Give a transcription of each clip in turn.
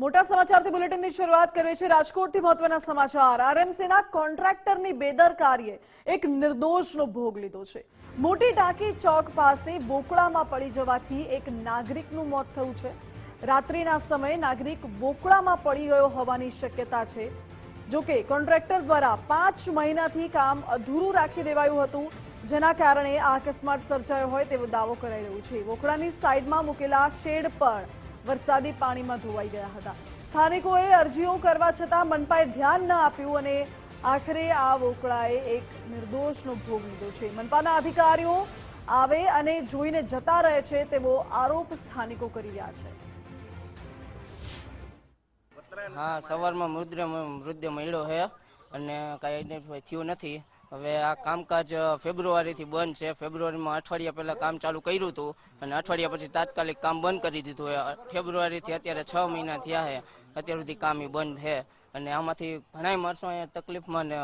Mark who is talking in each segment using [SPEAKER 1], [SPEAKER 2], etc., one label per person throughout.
[SPEAKER 1] મોટા સમાચારથી બુલેટિનની શરૂઆત કરીએ છીએ. રાજકોટથી મહત્વના સમાચાર. આરએમસીના કોન્ટ્રાક્ટરની બેદરકારીએ એક નિર્દોષનો ભોગ લીધો છે. મોટી ટાંકી ચોક પાસે બોકળામાં પડી જવાથી એક નાગરિકનું મોત થયું છે. રાત્રિના સમયે નાગરિક બોકળામાં પડી ગયો હોવાની શક્યતા છે. જોકે કોન્ટ્રાક્ટર દ્વારા પાંચ મહિનાથી કામ અધૂરું રાખી દેવાયું હતું. જેના કારણે આ અકસ્માત સર્જાયો હોય તેવો દાવો કરાઈ રહ્યો છે. બોકળાની સાઈડમાં મૂકેલા શેડ પણ વરસાદી પાણીમાં ધોવાઈ ગયા હતા. સ્થાનિકોએ અરજીઓ કરવા છતાં મનપાએ ધ્યાન ન આપ્યું અને આખરે આ વોકળાએ એક નિર્દોષનો ભોગ લીધો છે. મનપાના અધિકારીઓ આવે અને જોઈને જતા રહે છે તેવો આરોપ સ્થાનિકો કરી રહ્યા છે.
[SPEAKER 2] હા, સવારમાં મૃદ્ર મૃદ્ય મળ્યો છે અને કાંઈ થયું નથી. હવે આ કામકાજ ફેબ્રુઆરીથી બંધ છે. ફેબ્રુઆરીમાં અઠવાડિયા પહેલા કામ ચાલુ કર્યું હતું અને અઠવાડિયા પછી તાત્કાલિક કામ બંધ કરી દીધું ફેબ્રુઆરીથી અત્યારે છ મહિના થયા છે. અત્યાર સુધી કામ બંધ છે. અને આમાંથી ઘણા માણસો અહીંયા તકલીફમાં ને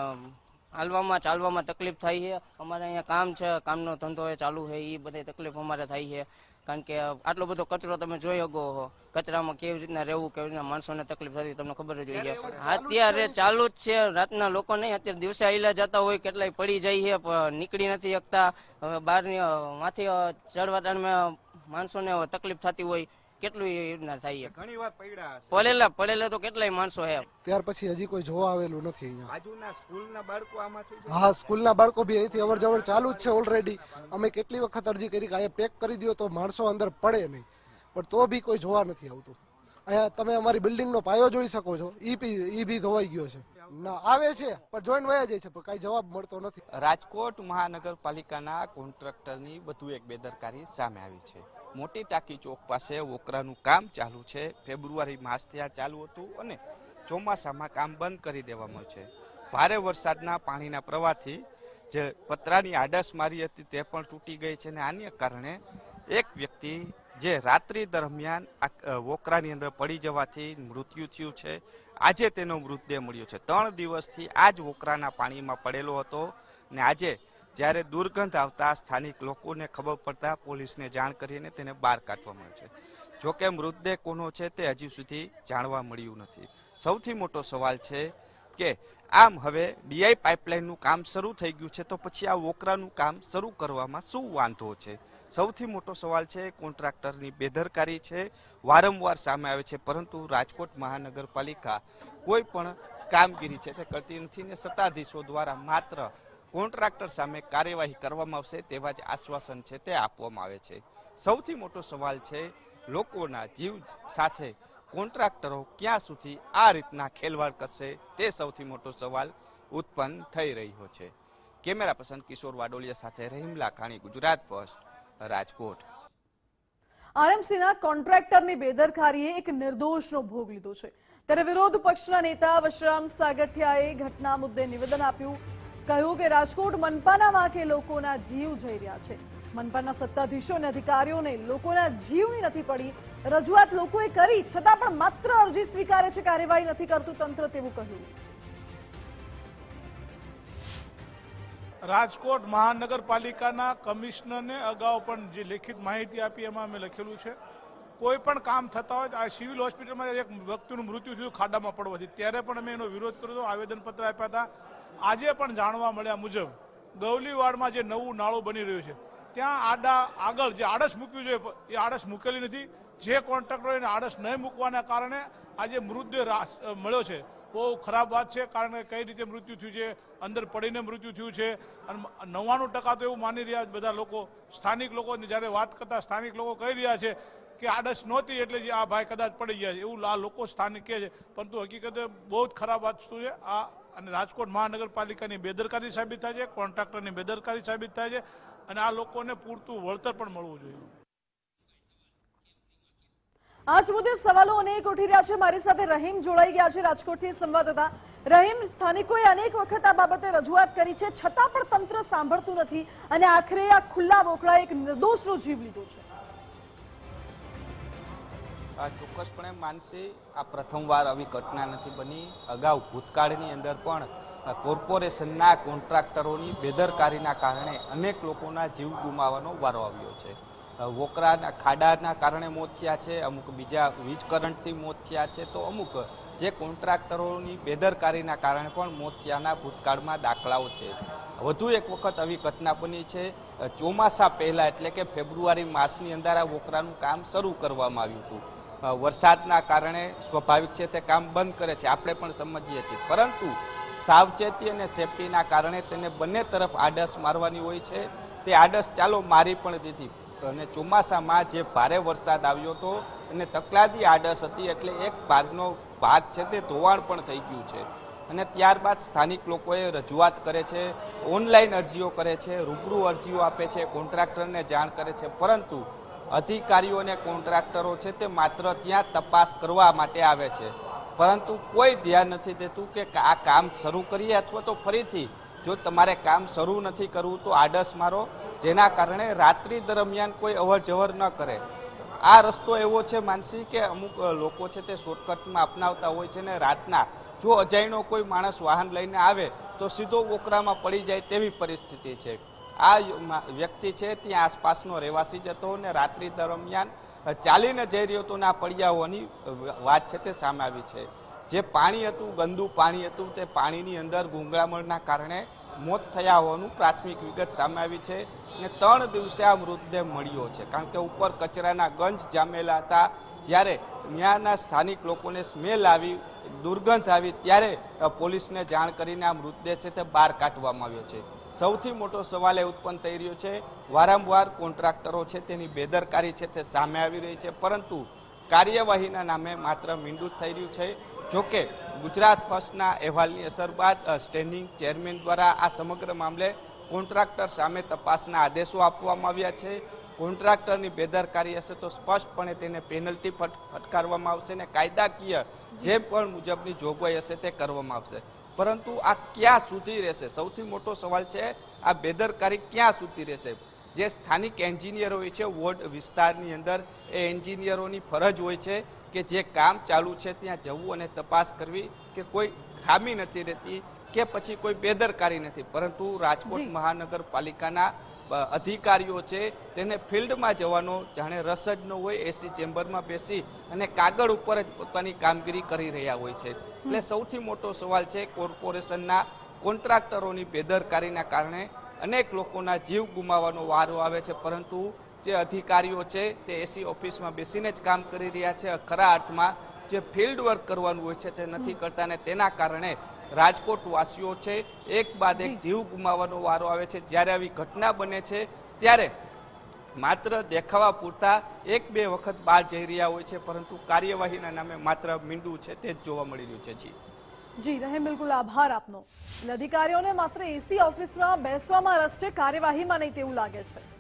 [SPEAKER 2] હાલવામાં ચાલવામાં તકલીફ થાય છે. અમારે અહીંયા કામ છે, કામનો ધંધો ચાલુ છે. એ બધી તકલીફ અમારે થાય છે. કારણ કે આટલો બધો કચરો તમે જોઈ શકો હો કચરામાં કેવી રીતના રહેવું કેવી રીતના માણસોને તકલીફ થતી તમને ખબર જ હોય અત્યારે ચાલુ જ છે. રાતના લોકો નહીં અત્યારે દિવસે આઈલા જતા હોય કેટલાય પડી જાય છે નીકળી નથી શકતા. હવે બહારની માથી ચડવા માણસોને તકલીફ થતી હોય. કેટલું થાય
[SPEAKER 3] ઘણી વાર પડ્યા
[SPEAKER 2] પડેલા પડેલા તો કેટલાય માણસો હે
[SPEAKER 4] ત્યાર પછી હજી કોઈ જોવા આવેલું નથી અહીંયા.
[SPEAKER 3] બાજુના સ્કૂલના બાળકો આમાંથી
[SPEAKER 4] હા સ્કૂલના બાળકો બી અહીંથી અવર જવર ચાલુ જ છે ઓલરેડી અમે કેટલી વખત અરજી કરી કે અહીંયા પેક કરી દો તો માણસો અંદર પડે નહીં. પણ તો બી કોઈ જોવા નથી આવતું. અહીંયા તમે અમારી બિલ્ડિંગનો પાયો જોઈ શકો છો. ઈ બી ઈ બી ધોવાઈ ગયો છે. ના આવે છે પણ જોઈન વયા જાય છે પણ કાંઈ જવાબ મળતો નથી.
[SPEAKER 3] રાજકોટ મહાનગરપાલિકાના કોન્ટ્રાક્ટરની વધુ એક બેદરકારી સામે આવી છે. મોટી ટાંકી ચોક પાસે વોકરાનું કામ ચાલુ છે. ફેબ્રુઆરી માસથી આ ચાલુ હતું અને ચોમાસામાં કામ બંધ કરી દેવામાં છે. ભારે વરસાદના પાણીના પ્રવાહથી જે પતરાની આડસ મારી હતી તે પણ તૂટી ગઈ છે અને આને કારણે એક વ્યક્તિ જે રાત્રિ દરમિયાન આ વોકરાની અંદર પડી જવાથી મૃત્યુ થયું છે. આજે તેનો મૃતદેહ મળ્યો છે. ત્રણ દિવસથી આ જ વોકરાના પાણીમાં પડેલો હતો ને આજે જ્યારે દુર્ગંધ આવતા સ્થાનિક લોકોને ખબર પડતા પોલીસને જાણ કરીને તેને બહાર કાઢવામાં આવ્યો છે. જોકે મૃતદેહ કોનો છે તે હજી સુધી જાણવા મળ્યું નથી. સૌથી મોટો સવાલ છે કે આમ હવે ડીઆઈ પાઇપલાઇનનું કામ શરૂ થઈ ગયું છે તો પછી આ વોકરાનું કામ શરૂ કરવામાં શું વાંધો છે? સૌથી મોટો સવાલ છે કોન્ટ્રાક્ટરની બેદરકારી છે, વારંવાર સામે આવે છે, પરંતુ રાજકોટ મહાનગરપાલિકા કોઈ પણ કામગીરી છે તે કરતી નથી ને સત્તાધીશો દ્વારા માત્ર કોન્ટ્રાક્ટર સામે કાર્યવાહી કરવામાં આવશે તેવા જ આશ્વાસન છે તે આપવામાં આવે છે. સૌથી મોટો સવાલ છે, લોકોના જીવ સાથે કોન્ટ્રાક્ટરો ક્યાં સુધી આ રીતના ખેલવાડ કરશે તે સૌથી મોટો સવાલ ઉત્પન્ન થઈ રહ્યો છે. કેમેરા પર્સન કિશોર વાડોલિયા સાથે રહીમ લાખાણી ગુજરાત ફર્સ્ટ રાજકોટ.
[SPEAKER 1] આરએમસીના કોન્ટ્રાક્ટરની બેદરકારીએ એક નિર્દોષનો ભોગ લીધો છે. ત્યારે વિરોધ પક્ષના નેતા વશરામ સાગઠિયાએ ઘટના મુદ્દે નિવેદન આપ્યું. કહ્યું કે રાજકોટ મનપાના વાંકે લોકોના જીવ જઈ રહ્યા છે. મનપાના સત્તાધીશો અને અધિકારીઓને લોકોના જીવની નથી પડી. રજૂઆત લોકોએ કરી, છતાં પણ માત્ર અરજી સ્વીકારે છે, કાર્યવાહી નથી કરતું તંત્ર તેવું કહ્યું.
[SPEAKER 5] રાજકોટ મહાનગરપાલિકાના કમિશનરને અગાઉ પણ જે લેખિત માહિતી આપી, એમાં અમે લખેલું છે, કોઈ પણ કામ થતા હોય, આ સિવિલ હોસ્પિટલમાં એક વ્યક્તિનું મૃત્યુ થયું, ખાડામાં પડવાથી ત્યારે પણ અમે એનો વિરોધ કર્યો હતો, આવેદનપત્ર આપ્યા હતા. આજે પણ જાણવા મળ્યા મુજબ ગૌલીવાડમાં જે નવું નાળું બની રહ્યું છે, ત્યાં આડા આગળ જે આડસ મૂક્યું છે, એ આડસ મૂકેલી નથી. જે કોન્ટ્રાક્ટરો એને આડસ નહીં મૂકવાના કારણે આજે મૃતદેહ મળ્યો છે. બહુ ખરાબ વાત છે, કારણ કે કઈ રીતે મૃત્યુ થયું છે, અંદર પડીને મૃત્યુ થયું છે, અને નવ્વાણું ટકા તો એવું માની રહ્યા બધા લોકો, સ્થાનિક લોકો જ્યારે વાત કરતા સ્થાનિક લોકો કહી રહ્યા છે કે આડસ નહોતી એટલે જે આ ભાઈ કદાચ પડી ગયા છે. એવું આ લોકો સ્થાનિક કહે છે, પરંતુ હકીકતે બહુ જ ખરાબ વાત છે. આ અને રાજકોટ મહાનગરપાલિકાની બેદરકારી સાબિત થાય છે, કોન્ટ્રાક્ટરની બેદરકારી સાબિત થાય છે અને આ લોકોને પૂરતું વળતર પણ મળવું જોઈએ.
[SPEAKER 1] આજ મુદ્દે સવાલો અનેક ઉઠી રહ્યા છે. મારી સાથે રહીમ જોડાઈ ગયા છે, રાજકોટથી સંવાદદાતા. રહીમ, સ્થાનિકોએ અનેક વખત આ બાબતે રજૂઆત કરી છે. છતાં પણ તંત્ર સાંભળતું નથી અને આખરે આ ખુલ્લા વોકળા એક નિર્દોષનો જીવ લીધો છે.
[SPEAKER 3] ચોક્કસપણે માનસી આ પ્રથમવાર આવી ઘટના નથી બની. અગાઉ ભૂતકાળની અંદર પણ કોર્પોરેશનના કોન્ટ્રાક્ટરોની બેદરકારીના કારણે અનેક લોકોના જીવ ગુમાવવાનો વારો આવ્યો છે. વોકરાના ખાડાના કારણે મોત થયા છે, અમુક બીજા વીજ કરંટથી મોત થયા છે. તો અમુક જે કોન્ટ્રાક્ટરોની બેદરકારીના કારણે પણ મોત થયાના ભૂતકાળમાં દાખલાઓ છે. વધુ એક વખત આવી ઘટના બની છે. ચોમાસા પહેલાં એટલે કે ફેબ્રુઆરી માસની અંદર આ વોકરાનું કામ શરૂ કરવામાં આવ્યું હતું. વરસાદના કારણે સ્વાભાવિક છે તે કામ બંધ કરે છે. આપણે પણ સમજીએ છીએ. પરંતુ સાવચેતી અને સેફટીના કારણે તેને બંને તરફ આડસ મારવાની હોય છે. તે આડસ ચાલો મારી પણ દીધી. અને ચોમાસામાં જે ભારે વરસાદ આવ્યો હતો અને તકલાદી આડસ હતી એટલે એક ભાગનો ભાગ છે તે ધોવાણ પણ થઈ ગયું છે. અને ત્યારબાદ સ્થાનિક લોકોએ રજૂઆત કરે છે, ઓનલાઈન અરજીઓ કરે છે, રૂબરૂ અરજીઓ આપે છે, કોન્ટ્રાક્ટરને જાણ કરે છે. પરંતુ અધિકારીઓ અને કોન્ટ્રાક્ટરો છે તે માત્ર ત્યાં તપાસ કરવા માટે આવે છે. પરંતુ કોઈ ધ્યાન નથી દેતું કે આ કામ શરૂ કરીએ અથવા તો ફરીથી જો તમારે કામ શરૂ નથી કરવું તો આડસ મારો, જેના કારણે રાત્રિ દરમિયાન કોઈ અવર જવર ન કરે. આ રસ્તો એવો છે માનસી કે અમુક લોકો છે તે શોર્ટકટમાં અપનાવતા હોય છે ને રાતના જો અજાયનો કોઈ માણસ વાહન લઈને આવે તો સીધો ઓકરામાં પડી જાય તેવી પરિસ્થિતિ છે. આ વ્યક્તિ છે, ત્યાં આસપાસનો રહેવાસી જ હતો અને રાત્રિ દરમિયાન ચાલીને જઈ રહ્યો હતો ને આ પડિયાઓની વાત છે તે સામે આવી છે. જે પાણી હતું, ગંદુ પાણી હતું, તે પાણીની અંદર ગુંગળામણના કારણે મોત થયા હોવાનું પ્રાથમિક વિગત સામે આવી છે અને ત્રણ દિવસે આ મૃતદેહ મળ્યો છે. કારણ કે ઉપર કચરાના ગંજ જામેલા હતા. જ્યારે ત્યાંના સ્થાનિક લોકોને સ્મેલ આવી, દુર્ગંધ આવી, ત્યારે પોલીસને જાણ કરીને આ મૃતદેહ છે તે બહાર કાઢવામાં આવ્યો છે. સૌથી મોટો સવાલ એ ઉત્પન્ન થઈ રહ્યો છે વારંવાર કોન્ટ્રાક્ટરો છે તેની બેદરકારી છે તે સામે આવી રહી છે પરંતુ કાર્યવાહીના નામે માત્ર મીંડું થઈ રહ્યું છે. જોકે ગુજરાત ફર્સ્ટના અહેવાલની અસર બાદ સ્ટેન્ડિંગ ચેરમેન દ્વારા આ સમગ્ર મામલે કોન્ટ્રાક્ટર સામે તપાસના આદેશો આપવામાં આવ્યા છે. કોન્ટ્રાક્ટરની બેદરકારી હશે તો સ્પષ્ટપણે તેને પેનલ્ટી ફટકારવામાં આવશે અને કાયદાકીય જે. પણ મુજબની જોગવાઈ હશે તે કરવામાં આવશે. પરંતુ આ ક્યાં સુધી રહેશે? સૌથી મોટો સવાલ છે આ બેદરકારી ક્યાં સુધી રહેશે? જે સ્થાનિક એન્જિનિયરો હોય છે વોર્ડ વિસ્તારની અંદર એ એન્જિનિયરોની ફરજ હોય છે કે જે કામ ચાલુ છે ત્યાં જવું અને તપાસ કરવી કે કોઈ ખામી નથી રહેતી કે પછી કોઈ બેદરકારી નથી. પરંતુ રાજકોટ મહાનગરપાલિકાના અધિકારીઓ છે તેને ફિલ્ડમાં જવાનો જાણે રસ જ ન હોય એસી ચેમ્બરમાં બેસી અને કાગળ ઉપર જ પોતાની કામગીરી કરી રહ્યા હોય છે. એટલે સૌથી મોટો સવાલ છે કોર્પોરેશનના કોન્ટ્રાક્ટરોની બેદરકારીના કારણે અનેક લોકોના જીવ ગુમાવવાનો વારો આવે છે પરંતુ જે અધિકારીઓ છે તે એસી ઓફિસમાં બેસીને જ કામ કરી રહ્યા છે. ખરા અર્થમાં જે ફિલ્ડ વર્ક કરવાનું હોય છે તે નથી કરતા ને તેના કારણે રાજકોટ વાસીઓ છે એક બાદ એક જીવ ગુમાવવાનો વારો આવે છે. જ્યારે આવી ઘટના બને છે ત્યારે માત્ર દેખાવા પૂરતા એક બે વખત બહાર જઈ રહ્યા હોય છે પરંતુ કાર્યવાહીના નામે માત્ર મીંડું છે તે જ જોવા મળી રહ્યું છે. જી.
[SPEAKER 1] જી રહે બિલકુલ આભાર આપનો. અધિકારીઓને માત્ર એસી ઓફિસમાં બેસવામાં રસ છે કાર્યવાહીમાં નહીં તેવું લાગે છે.